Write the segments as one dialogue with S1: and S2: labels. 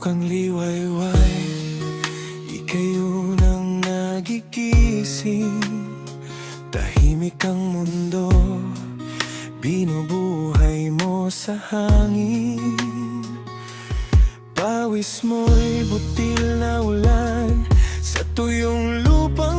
S1: kang liwayway Ikayo nang nagigising. Tahimik ang mundo Binubuhay mo sa hangin. Pawis mo'y butil na ulan Sa tuyong lupang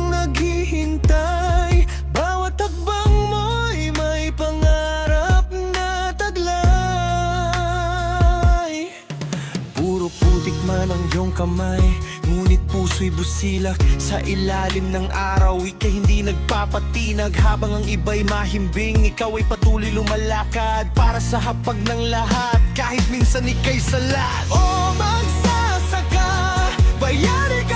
S1: man iyong kamay Ngunit puso'y busilak. Sa ilalim ng araw Ika'y hindi nagpapatinag. Habang ang iba'y mahimbing Ikaw ay patuloy lumalakad. Para sa hapag ng lahat Kahit minsan ika'y salat. O magsasaka Bayani ka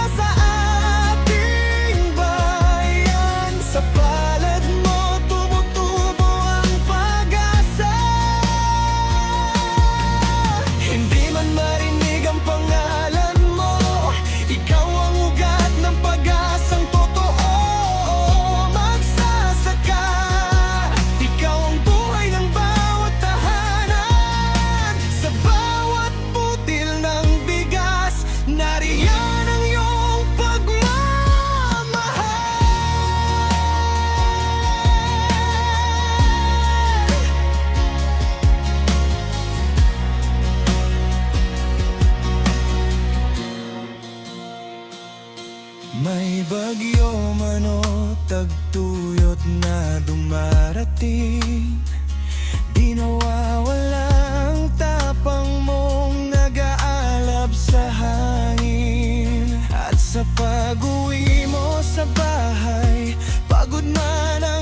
S1: May bagyo man o tagtuyot na dumarating Di nawawala ang tapang mong nag-aalab sa hangin. At sa pag-uwi mo sa bahay Pagod man ang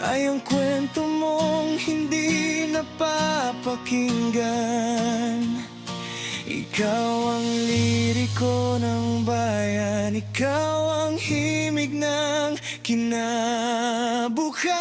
S1: Ay ang kwento mong hindi napapakinggan. Ikaw ang liriko ng bayan. Ikaw ang himig ng kinabukasan